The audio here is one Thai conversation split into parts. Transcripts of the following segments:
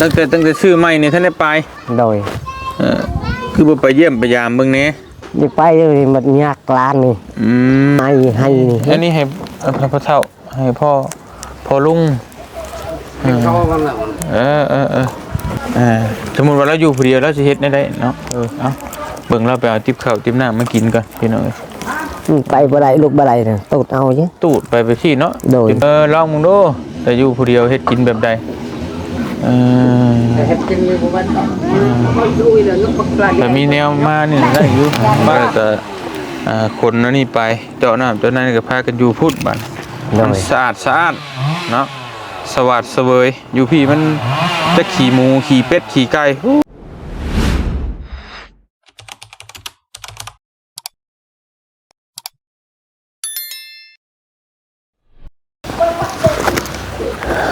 ตั้งแต่ตั้งแต่ซื้อใหม่นี่ท่านได้ไปโดยเออคือบ่ไปเยี่ยมไปยามเบิ่งแหน่นี่ไปเลยมันยากกลานนี่อืมให้ให้นี่อันนี้ให้ให้พ่อเฒ่าให้พ่อพ่อลุงเขากันแล้วเออเออเออเออสมมุติว่าเราอยู่ผู้เดียวเราสิเฮ็ดได้ได้เนาะเออเอาเบิ่งเราไปเอาติ๊บข้าวติ๊บน้ำมากินก่อนพี่น้องเอ้ยมันไปบ่ได้ลูกบ่ได้น่ะตดเอาจิตูดไปไปที่เนาะโดย เออลองมึงดูแต่อยู่ผู้เดียวเฮ็ดกินแบบใด แล้วนึกปักปลาแต่มีแนวมานี่ได้อยู่มาแต่อ่าคนนั่นนี่ไปเจาะน้ำเจาะนั่นก็พากันอยู่พุทธบัดโดมันยสะอาดสะอาดเนาะสวัสดเสวยอยู่พี่มันจะขี่หมูขี่เป็ดขี่ไก่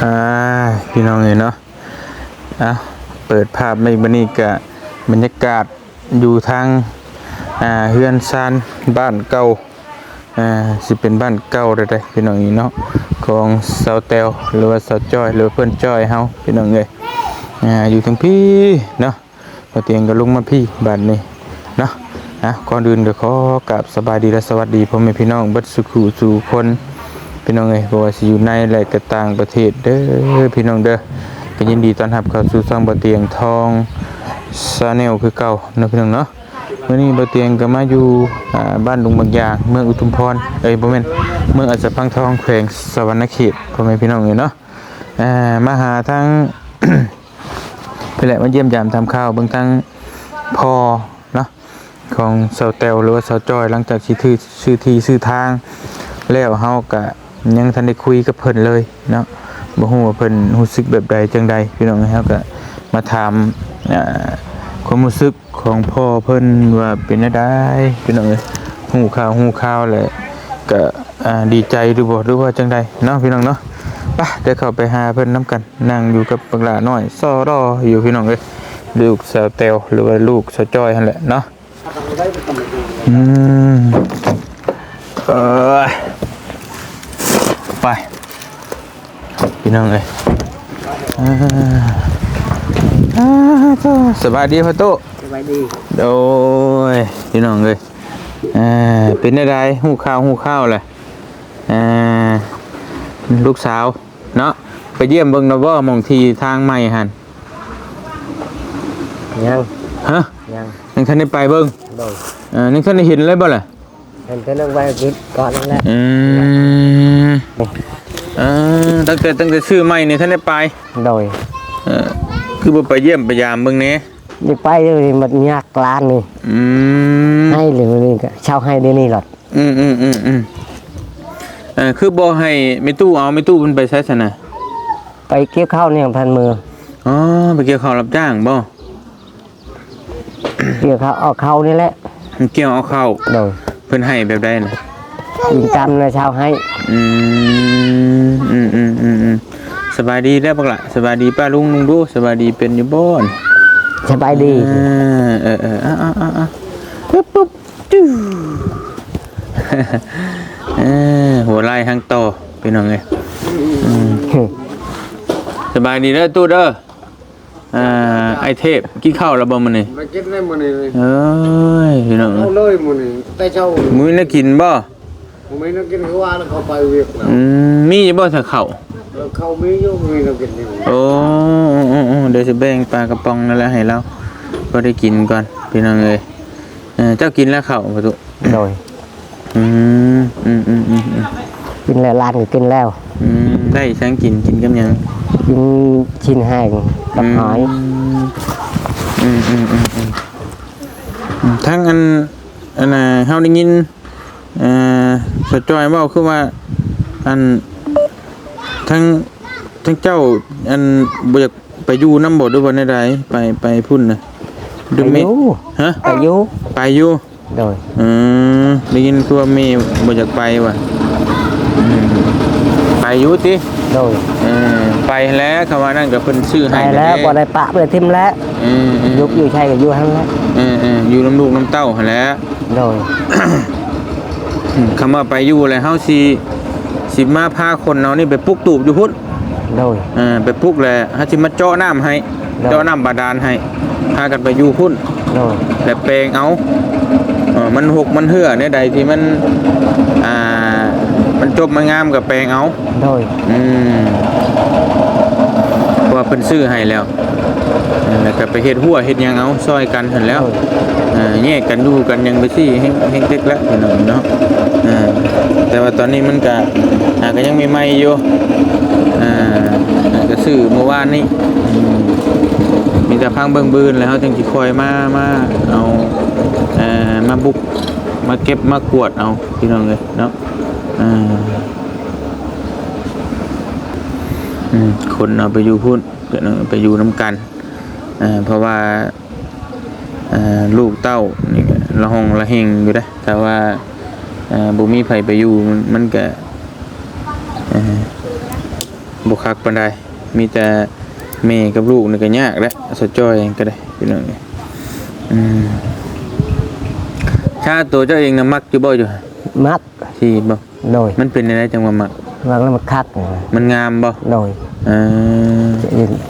อ่าพี่น้องเห็นเนาะ อะเปิดภาพไม่บันนี้กะบรรยากาศอยู่ทางอ่าเฮือนซานบ้านเก่าอ่าสิเป็นบ้านเก่าได้ได้พี่น้องเนาะของสาวแตวหรือว่าสาวจอยหรือเพื่อนจอยเฮาพี่น้องเอ้ยอ่าอยู่ทั้งพี่เนาะพอเตียงก็ลงมาพี่บ้านนี้เนาะอะก่อนอื่นก็ขอกราบสบายดีและสวัสดีพ่อแม่พี่น้องบัดสุขสู่คนพี่น้องเอ้ยบ่ว่าสิอยู่ในและก็ต่างประเทศเด้อพี่น้องเด้อ ก็ยินดีต้อนรับเข้าสู่ช่องบ่เตียงทองชาแนลคือเก่านาะพี่น้องเนาะมื่อนี้บ่เตียงก็มาอยู่อ่าบ้านลุงบางยางเมืองอุทุมพรเอ้ยบ่แม่นเมืองอัสสัมพังทองแขวงสวรรณเขตพ่อแม่พี่น้องเอ้ยเนาะอ่ามาหาทางไปแหละมาเยี่ยมยามทำข้าวเบิ่งทางพ่อเนาะของเสาแตวหรือว่าเสาจอยหลังจากที่ถือชื่อที่ชื่อทาง แล้วเฮาก็ยังทันได้คุยกับเพิ่นเลยเนาะ บ่ฮู้ว่าเพิ่นรู้สึกแบบใดจังใดพี่น้องเฮาก็มาถามอ่าความรู้สึกของพ่อเพิ่นว่าเป็นจั่งใดพี่น้องเอ้ยหูข่าวหูข่าวแหละก็อ่าดีใจหรือบ่หรือว่าจังใดเนาะพี่น้องเนาะไปเดี๋ยวเข้าไปหาเพิ่นนํกัน นั่งอยู่กับบักหลาน้อยซอรออยู่พี่น้องเอ้ยลูกสาวแตวหรือว่าลูกสาวจ้อยหั่นแหละเนาะอืมเอ้ยไป พี่น้องเอ้ยอ่าอ่าโถ่สบายดีพ่อโตสบายดีโอ้ยพี่น้องเลยอ่าเป็นอะไรหูข้าวหูข้าวเลยอ่าลูกสาวเนาะไปเยี่ยมเบิ่งนะว่ามองทีทางใหม่หันยังฮะยังยังท่านได้ไปเบิ่งโดยอ่ายังท่านได้เห็นเลยบ่ล่ะเห็นแต่เรื่องไว้คิดก่อนนั่นแหละอืม อ่าตั้งแต่ตั้งแต่ซื้อใหม่นี่ท่านได้ไปโดยเออคือบ่ไปเยี่ยมไปยามเบิ่งแหน่นี่ไปเลยมันยากกลานนี่อืมให้หรือนี่ก็เช่าให้เดี๋ยวนี้หรออืมอืมอืมอืมเออคือบอกให้ไม่ตู้เอาไม่ตู้มันไปใช้สนะไปเกี่ยวข้าวเนี่ยพันมืออ๋อไปเกี่ยวข้าวรับจ้างบ่เกี่ยวข้าวเอาเข้านี่แหละมันเกี่ยวเอาเข้าวโดยเพิ่นให้แบบใดนะ ยิงจำนะเช่าให้อืมอืมอืมอืมอืมสบายดีแล้วบักละสบายดีป้าลุงลุงดูสบายดีเป็นอยู่บ่นสบายดีอ่าเออเอออะอะอะอะปุ๊บปุ๊บจู้เออหัวไล่ทางต่อเป็นยังไงอืมสบายดีเด้อตู้เด้ออ่าไอเทพกินข้าวแล้วบ่มื้อนี้มากินได้มื้อนี้เลยเอ้ยพี่น้องเอาเลยมื้อนี้แต่เช้ามื้อนี้กินบ่ ผมไม่ต้องกินคือว่าแล้วเขาไปเวียกแล้วอืมมีอยู่บ่ถ้าข้าวแล้วเขามีอยู่มีต้องกินอยู่โอ้โอ้โอ้เดี๋ยวสิแบ่งปลากระป๋องนั่นแหละให้เราก็ได้กินก่อนพี่น้องเอ้ยเออเจ้ากินแล้วข้าวบ่ตุโดยอืมอืมอืมอืมอืมกินแล้วลานก็กินแล้ว อืมได้สังกินกินกับหยังกินชิ้นแห้งกับหอยอืมอืมอืมอืมอืมทั้งอันอันน่ะเฮาได้ยิน เอ่อสะจอยเว้าคือว่าอันทั้งทั้งเจ้า อันบ่อยากไปอยู่นำบ่ด้วยบ่ได้ใดไปไปพุ่นน่ะไปดูอแม่ยู่ฮะ ไปอยู่ไปอยู่โดยอืมได้ยินคือว่าแม่บ่อยากไปว่ะอืมไปอยู่ติโดยเออไปแล้วคำว่านั่นก็เพิ่นซื้อไปให้แล้วเด้บ่ได้ปะบ่ได้ทิมแล้วอืมอืม ยุกอยู่ใช่ก็อยู่ทั้งนั้นเออเอออยู่น้ำลูกน้ำเต้าหั่นแหล้ว โดย คำว่าไปอยู่แล้วเฮาสิสิมาพาคนเนานี่ไปปลุกตูบอยู่พุ่นโดยเออไปปลุกแหละฮะสิมาเจาะน้ำให้ได้ เจาะน้ำบาดาลให้พากันไปอยู่พุ่นโดยและแปลงเอาเออมันหกมันเหือเนี่ยใดที่มันอ่ามันจบมันงามกับแปลงเอา โดยอืมเพราะว่าเพิ่นซื้อให้แล้วเออแล้วก็ไปเฮ็ดหัวเฮ็ดหยังเอาซอยกันหั่นแล้วเออแยกกันดูกันยังไปสิเฮงเฮงเล็กแล้วพี่น้องเนาะเออแต่ว่าตอนนี้มันก็อ่าก็ยังมีใหม่อยู่อ่าก็ซื้อเมื่อวานนี้มีแต่พังเบิ่งบืนแล้วจึงสิคอยมามาเอาเอ่อมาบุกมาเก็บมากวดเอาพี่น้องเอ้ยเนาะอ่าคนเอาไปอยู่พุ่นไปอยู่น้ำกันเพราะว่าลูกเต้านี่ก็ละห้องละเฮงอยู่ได้แต่ว่า บ่มีไผไปอยู่มันมันก็อ่าบ่คักปานใดมีแต่แม่กับลูกนี่ก็ยากแหล้วสะจ้อยก็ได้พี่น้องเอ้ยอืมชาตัวเจ้าเองน่ะมักอยู่บ่อยู่มักที่บ่โดยมันเป็นอะไรจังว่ามักมักแล้วมันคักมันงามบ่โดยเออ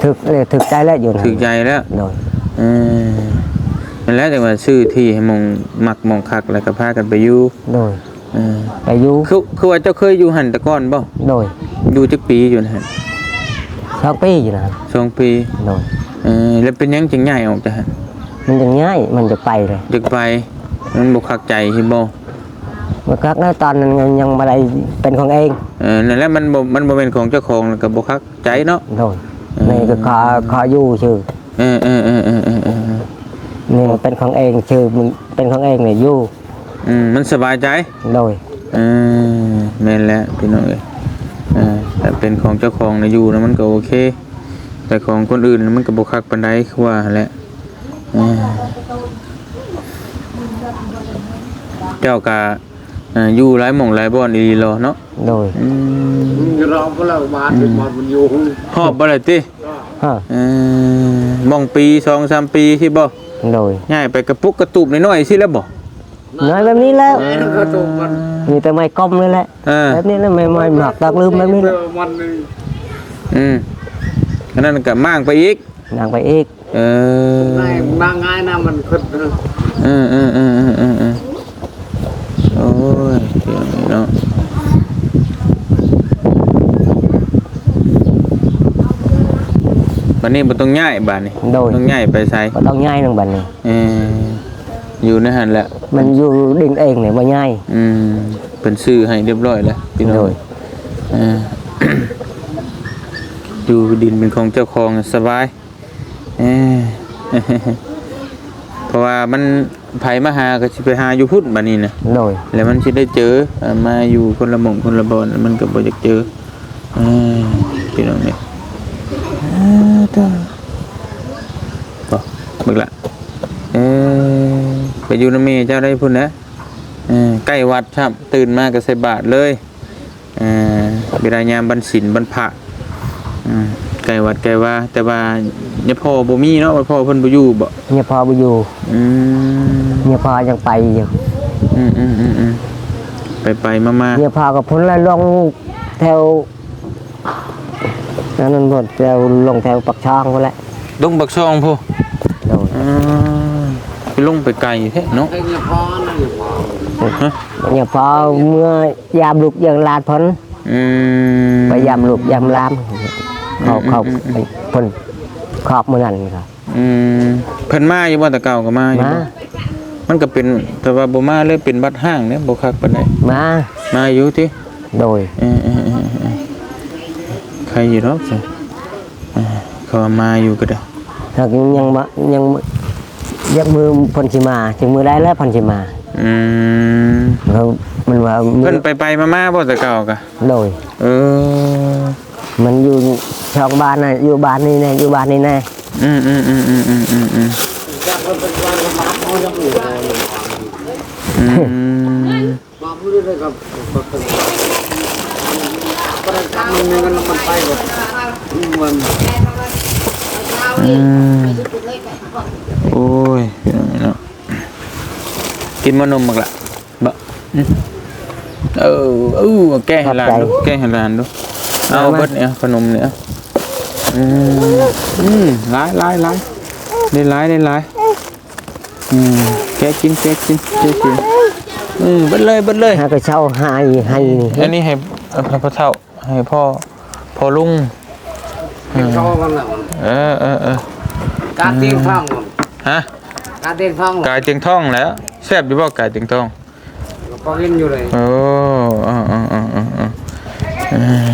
ถึกเลยถึกใจแล้วอยู่นะถึกใจแล้วโดยเออนั่นแหละแต่ว่าชื่อที่ให้มองมักมองคักแล้วก็พากันไปอยู่โดยเออไปอยู่คือคือว่าเจ้าเคยอยู่หันแตะก้อนบ่โดยอยู่จักปีอยู่นะฮะสองปีอยู่นะสองปีโดยเออแล้วเป็นหยังจังใหญ่ออกจากหันมันจะง่ายมันจะไปเลยจึกไปมันบ่คักใจใช่บ่มันคักแล้วตอนนั้นยังยังมาได้เป็นของเองเออนั่นแหละมันบ่มันบ่เป็นของเจ้าของแล้วก็บ่คักใจเนาะ โดยนี่ก็ขอขออยู่ชื่อเออเออเออเออเออเออนี่มันเป็นของเองชื่อมันเป็นของเองเนี่ยอยู่ อืมมันสบายใจโดยเออแม่นแล้วพี่น้องเอ้ยเออแต่เป็นของเจ้าของนะอยู่นะมันก็โอเค แต่ของคนอื่นน่ะมันก็บ่คักปานใดคือว่าหั่นแหละเออเจ้ากะเอ่ออยู่หลายหม่องหลายบ่อนอีหลีรอเนาะโดยอืมเราก็เลิกบ้านเป็นบ้านมันอยู่ฮอบบ่ได้ติฮะเออมองปี2 3ปีที่บ่โดยย้ายไปกระปุกกระตูบน้อยๆสิแล้วบ่ น้อยแบบนี้แล้วไอ้นั่นก็ตกมันมีแต่ไม้กลมนี่แหละเออแบบนี้แล้วไม่ไม่หมักตอกลืมแบบนี้แหละมันนี่อืมอันนั้นก็มั่างไปอีกนั่งไปอีกเออนายนางง่ายนะมันขึ้นนะเออเออเออเออเออเออโอ้ยเดี๋ยวนี้เนาะบันนี้บ่ต้องย้ายบ้านนี่โดยต้องย้ายไปไสก็ต้องง่ายนึงบัดนี้เออ อยู่ในหันแหละมันอยู่ดิ่งเองเนี่ยบ่ง่ายอืมเป็นซื้อให้เรียบร้อยแล้วพี่น้อโดงยเอออยู่ดินเป็นของเจ้าของสบายเออเพราะว่ามันไผมาหาก็สิไปหาอยู่พุ่นบัดนี้นะโดยแล้วมันสิได้เจออ่ามาอยู่คนละหม่องคนละบอนมันก็บ่อยากเจอเออพี่น้องเนี่ยอ่าตาบ่เบิกละเออ ไปอยู่นำแม่เจ้าได้พุ่นนะเออใกล้วัดครับตื่นมาก็ใส่บาตรเลยเออเวลายามบรรศีลบรรพระอืมใกล้วัดใกล้ว่า แต่ว่าเนี่ยพ่อบ่มีเนาะว่าพ่อเพิ่นบ่อยู่บ่เนี่ยพอไปอยู่อืมเนี่ยพอยังไปอยู่อืมอืมอืมอืมไปไปมามาเนี่ยพอกับพ้นแล้วลงแถวนั่นนั่นหมดแถวลงแถวปักช่องก็แล้วดงบักซองพูโดยอ่าไป ลงไปไกลแท้เนาะไอ้เนี่ยพอนะเนี่ยพอฮะเนี่ยพอเมื่อยามลูกยังลาดพ้นอืมไปยามลูกยามลามเขาเขาไปพ้นขอบมือนั่นครับอืมเพิ่นมาอยู่บ่แต่เก่าก็มาอยู่มาบ่มันก็เป็นแต่ว่าบ่มาเลยเป็นบัดห้างเนี่ยบ่คักปานใดมามาอยู่ติโดยเออเออเออเออใครอยู่ดอกจ้ะอ่าเขาว่ามาอยู่ก็ได้ถ้ายังมายัง ยักมือพ้นสิมา ถึงมือได้แล้วพ้นสิมาอืมเขามันว่ามือเพิ่นไปไปมามาบ่แต่เก่าก็โดย เออมันอยู่ช่องบ้านน่ะอยู่บ้านนี่แน่อยู่บ้านนี่แน่อืมอืมอืมอืมอืมอืมอืมจากคนเป็นบ้านก็มาเอาอย่างอื่นเลยอืมมาพูดได้กับคนเป็นบ้านก็ได้ทำมันมีเงินมันไปหมดมันอืม โอ้ยพี่น้องเนาะกินมานมมักละบะอืมเออเออแก้ให้หลานดูแก้ให้หลานดูเอาเบิดเนี่ยขนมเนี่ยอืมอืมหลายหลายหลายได้หลายได้หลายอืมแกะกินแกะกินแกะกินอืมเบัดเลยเบัดเลยถ้าก็เช่าให้ให้นี่อันนี้ให้เอ่อพ่อเฒ่าให้พ่อพ่อลุงเป็นเขากันแล้วเออเออเออการเตียงฟัง ฮะการเตียงฟังกายเตียงท่องแล้วแซ่บอยู่บ่กายเตียงท่องก็กินอยู่เลยโอ้อ่าอ่าอ่าอ่าอ่าอืม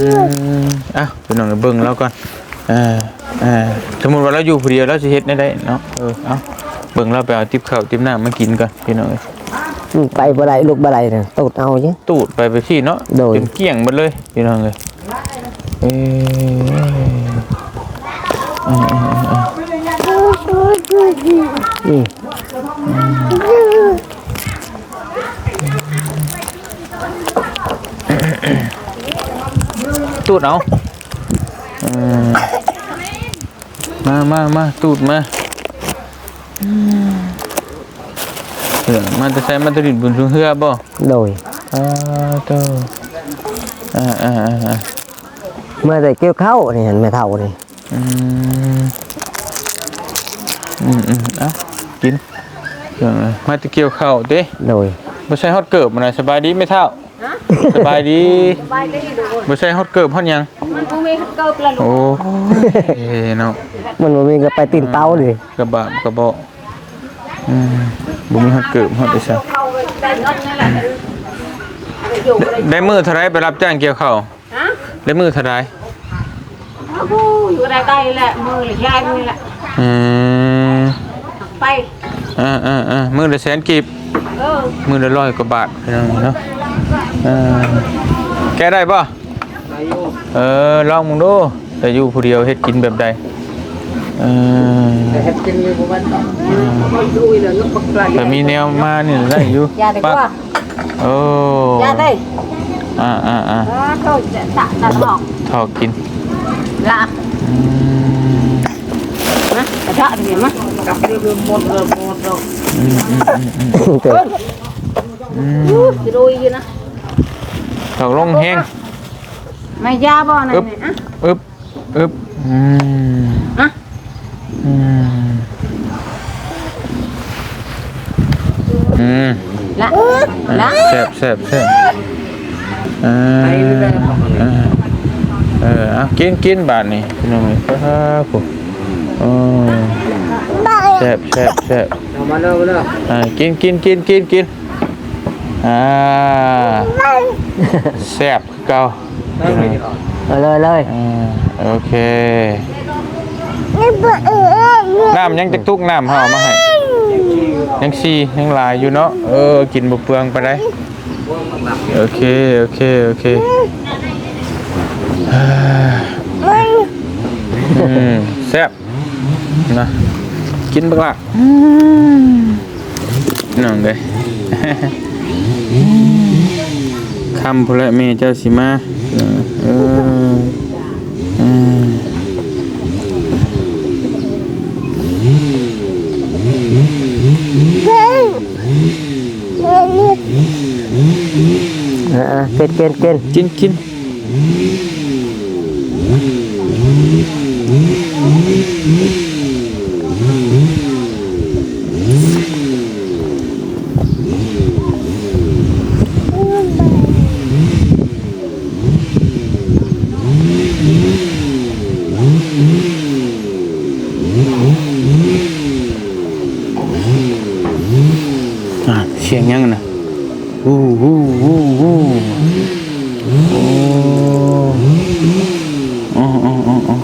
อืมอะพี่น้องเบิ่งแล้วก่อนเออเออสมมุติว่าเราอยู่ผู้เดียวเราสิเฮ็ดได้ได้เนาะเออเอาเบิ่งเราไปเอาติ๊บข้าวติ๊บน้ำมากินก่อนพี่น้องเอ้ยไปบ่ได้ลูกบ่ได้น่ะตูดเอาจ้ะ ตูดไปไปที่เนาะโดยจนเกลี้ยงหมดเลยพี่น้องเอ้ยเอ้ยนี่ตูดเอาเออมามามาตูดมาอืมเออมาจะใช้มาตรดินบุญชุงเฮือบ่โดยอ่าเต้าอ่าอ่าอ่าอ่าเมื่อได้เกี่ยวเข้านี่เห็นแม่เฒ่านี่อืม อืมอืมเอ้ากินเดี๋ยวนะมาตะเกียวข้าวเด้โดยบ่ใช่ฮอดเกิบมันน่ะสบายดีไหม่เท่าสบายดีไปได้ดูบ่ใช่ฮอดเกิบฮอดหยังมันคงมีเกิบละลูกโอ้ยเนาะมันบ่มีก็ไปตีนเตาดิกระบะกระเบาะอืมบ่มีฮอดเกิบฮอดไอ้ซะเข้าไปได้เงินนั่นแหละเอาไปอยู่เลยได้มือเท่าไรไปรับจ้างเกี่ยวข้าวฮะได้มือเท่าไรโอ้โหอยู่ได้ใกล้แหละมือหรือยายมือแหละอืม ไปอ่าอ่าอ่ามือละแสนกีบเออมือละร้อยกว่าบาทพี่น้องเนาะเออแกได้ป่ะอายุเออลองมึงดูแต่อยู่ผู้เดียวเฮ็ดกินแบบใดเออแต่เฮ็ดกินอยู่บ่มันต้องไปดูเลยนึกปักปลาแต่มีแนวมานี่ได้อยู่ยาได้กว่าโอ้ยาได้อ่าอ่าอ่าเออเขาจะตัดตัดออกทอกินละอืมนะ กระทะนี่มั้ยกับเรื่องหมดเลยหมดเลยอืมอืมอืมอืมเกิดอืมจะดูอีกนะถอกลงแห้งไม่ยาบ่ไหนนี่อะอึบอึบอืมอะอืมอืมละละแซ่บแซ่บแซ่บอ่าอ่าเออเอากินกินบาทนี่พี่น้องเอ้ยครับผม โอ้แซ่บแซ่บแซ่บเอามาเด้อมาเด้ออ่ากินกินกินกินกินอ่าแซ่บคือเก่าเอาไปก่อนเอาเลยเลยอ่าโอเค น้ำยังจะตุกน้ำห่อามาให้ยังซียังหลายอยู่เนาะเออกินบุเปลืองไปได้โอเค โอเค โอเคอ่าอืมแซ่บ นะกินบักละน้องเลยคำพละเมเจ้าสิมาเออเอออืมอ่าๆเกินเกินเกินกินกินอะเสียงยังนะวู้วู้วู้วู้โอ้อ๋ออ๋ออ๋ออ๋อ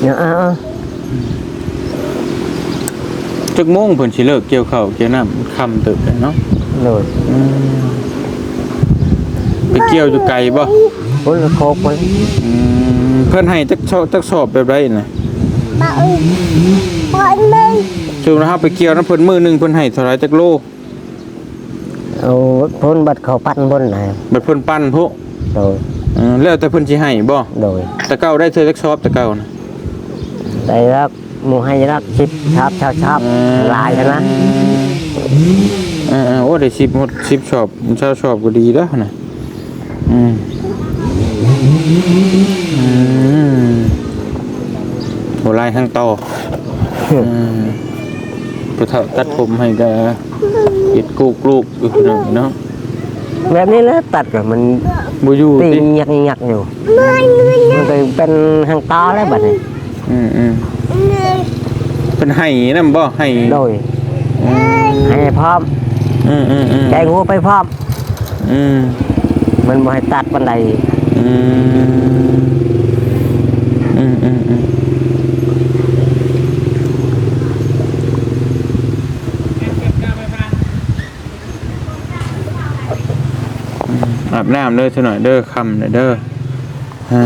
เนี่ยอ่า จักโมงเพิ่นสิเลิกเกี่ยวข้าวเกี่ยวน้ำคำเติบเลยเนาะๆโดยอืมไปเกี่ยวอยู่ไกลบ่พุ่นโคกมันอืมเพิ่นให้จักชอบจักสอบแบบไรน่ะช่วงนะครับไปเกี่ยวน้ำเพิ่นมือหนึงเพิ่นให้เท่าไหรจักโลเอาพุ่นบัดเขาปั้นบนไหนบัดเพิ่นปั้นพุโดยเออแล้วแต่เพิ่นสิให้บ่โดยแตะเก้าได้เธอจักสอบแตะเก้านะ ได้รับหมูให้รับชิปชับชับชับลายนะเอออๆโอ้ได้10หมด10ชอบเช้าชอบก็ดีแล้วนะอืมอืมโหลายข้างต่ออืมผู้เฒ่าตัดผมให้ก็เฮ็ดกูกลูกอยู่เนาะเนาะแบบนี้แหละตัดก็มันบ่อยู่ตีติหยักหยักอยู่มันก็เป็นหางตาแล้วบัดนี้ อืมอืมเป็นไห้นั่นบ่ไห้โดยให้พร้อมอืมอืมอืมแกงหัวไปพร้อม อืมมันบ่ให้ตัดปานใดอืมอืมอืมอืมอาบน้ำเด้อเท่าหน่อยเด้อคำหน่อยเด้ออ่า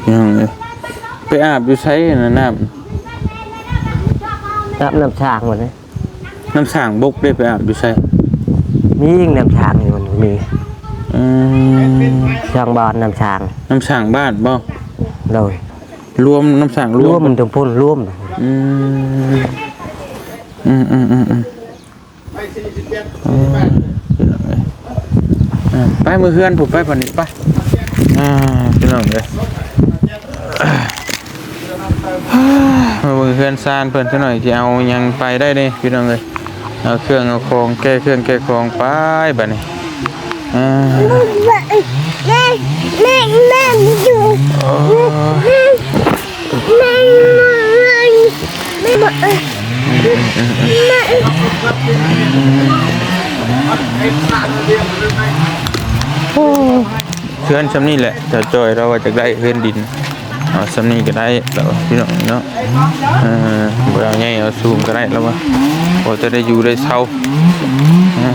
พี่น้องเอ้ยไป อาบอยู่ใช้นะน้รับน้ำชางหมดเลยำน้ำสางบกได้ไปอาบอยู่ใช้มียิ่งน้ำชางนี่มันมีอืมช่างบอนน้ำชางน้ำสางบ้านบ่โดยรวมน้ำสางรร่ววมมตรงพุ่นร่วมอืมอืมอืมอืมอืมไปสี่สิบเจ็ดอ่าไปมือเฮือนผมไปปันนี้ไปอ่าพี่น้องเลย มามือเฮือนซานเพิ่นซะหน่อยที่เอายังไปได้เด้พี่น้องเลยเอาเครื่องเอาของแก้เครื่องแก้ของไปบัดนี้อ่าแม่แม่แม่อยู่โอ้แม่แม่บอกแม่เฮือนซำนี้แหละแต่จอยเราว่าจะได้เฮือนดิน เอาซำนี้ก็ได้แล้วพี่น้องเนาะเออบ่เอาใหญ่เอาสูงก็ได้แล้วว่าพอจะได้อยู่ได้เช่าอ่า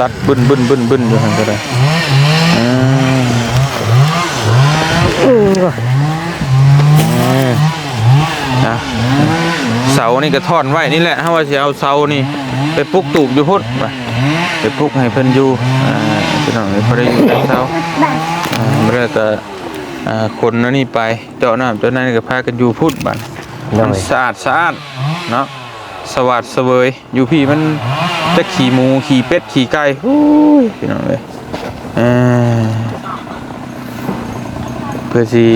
ตัดบึ้นบึ้นบึ้นบึ้นอยู่หันก็ได้อ่า อ่าเสานี่ก็ทอนไว้นี่แหละถ้าว่าจะเอาเสานี่ ไปปลุกตูบอยู่พุ่นไปไปปลุกให้เพิ่นอยู่อ่าพี่น้องให้เพิ่นได้อยู่ในเสาอ่าเมื่อก็อ่าคนนั่นนี่ไปเจาะน้ำเจาะนั่นก็พากันอยู่พุ่นบัดมันสะอาดสะอาดเนาะสวัสดเสวยอยู่พี่มันจะขี่หมูขี่เป็ดขี่ไก่โอ้ยพี่น้องเลยเอ่อเพื่อสิ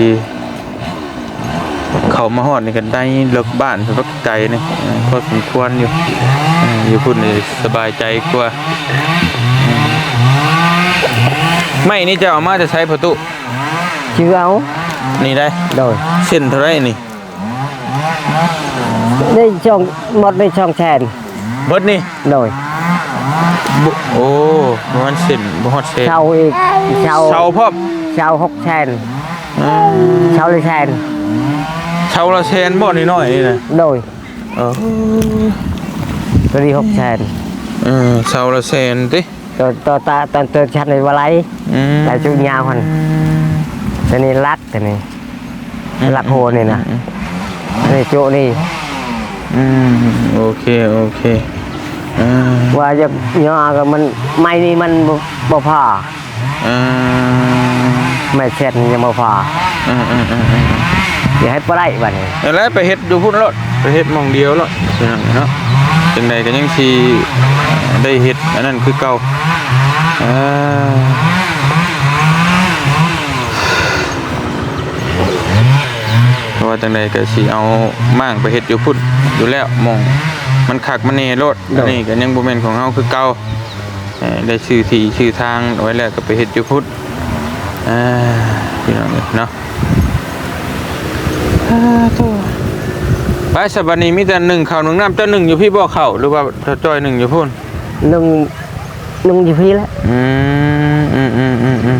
เขามาหอดนี่กันได้เลิกบ้านเพื่อไกลนี่เอ่อพอสมควรอยู่เอ่ออยู่พุ่นนี่สบายใจกว่าอืมไม่นี่จะเอามาจะใช้ประตูชื่อเอานี่ได้โดยเส้นเท่าไรนี่ได้ช่องหมดได้ช่องแชนเบิดนี่โดยบุโอ้ประมันเส้นบ่ฮอดเส้นเช่าอีกเช่าเสาพร้อมเช่าหกแชนอืมเช่าเลยแชนเชาวละเชนบ่นี่น้อยนี่นะโดยเออตัวนี้หกแชนเออเชาวละเชนติตัวตัวตาตอนตัวชันในวะไรอืมลายจุกยาวพันตัวนี้รัดตัวนี้รักโหนี่นะอันนี้จุนี่อืมโอเคโอเคอ่า ว่าจะย่อก็มันไม่นี่มันบ่บ่พออ่าไม่เสร็จนี่ยังบ่พออ่าอ่าอ่า อ่าอย่าให้ปลาไหลบัดนี้แล้วไปเฮ็ดอยู่พุ่นรถไปเฮ็ดหมองเดียวรถสินั่นเนาะจังใดก็ยังสิได้เฮ็ดอันนั้นคือเก่าอ่าเพราะว่าจังใดก็สิเอาม่างไปเฮ็ดอยู่พุ่นอยู่แล้วหมองมันขักมันเนรถอันนี้ก็ยังบ่แม่นของเฮาคือเก่าเอ่อได้ชื่อที่ชื่อทางไว้แล้วก็ไปเฮ็ดอยู่พุทธอ่าพี่น้องเอ้ยเนาะอ่าโต ไปสบัดนี้มีแต่หนึ่งข้าวหนึ่งน้ำเจ้าหนึ่งอยู่พี่บ่เข้าหรือว่าเจ้าจ้อยหนึ่งอยู่พุ่นนุ่งนุ่งอยู่พี่แล้วอืมอืมอืมอืมอืม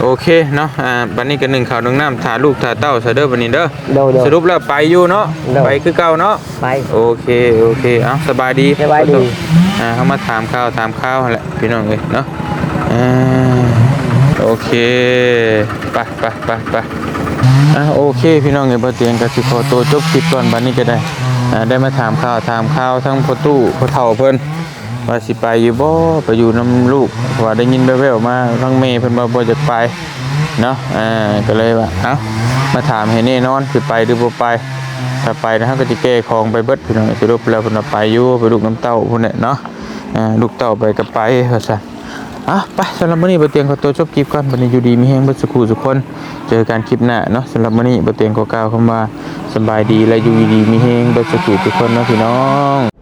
โอเคเนาะอ่าบัดนี้ก็หนึ่งข้าวหนึ่งน้ำถ่าลูกถ่าเต้าซะเด้อบัดนี้เด้อโดยโดยสรุปแล้วไปอยู่เนาะเด้อ ไปคือเก่าเนาะไป โอเคโอเคเอาสบายดีสบายดี อ่าเขามาถามข้าวถามข้าวแหละพี่น้องเลยเนาะอ่าโอเคไปไปไปไป อ่าโอเค พี่น้องเอ้ยบ่เตียงก็สิขอตัวจบคลิปก่อนบัดนี้ก็ได้อ่าได้มาถามข้าวถามข้าวทั้งพ่อตู้พ่อเฒ่าเพิ่นว่าสิไปอยู่บ่ไปอยู่นํลูกเพราะว่าได้ยินแว่วๆมาทั้งแม่เพิ่นว่าบ่จะไปเนาะอ่าก็เลยว่าเอ้ามาถามให้แน่นอนสิไปหรือบ่ไปถ้าไปนะฮะก็สิแก้ของไปเบิดพี่น้องสรุปแล้วเพิ่นว่าไปอยู่ไปลูกน้ำเต้าพุ่นแหละเนาะอ่าลูกเต้าไปก็ไปว่าซั่น อะไปสำหรับมื้อนี้บ่เตียงขอตัวจบคลิปก่อนบัดนี้อยู่ดีมีแฮงบ่สักครู่ทุกคน เจอกันคลิปหน้าเนาะสำหรับมื้อนี้บ่เตียงขอกล่าวคำว่าสบายดีและอยู่ดีมีแฮงเบ่สักครู่ทุกคนเนาะพี่น้อง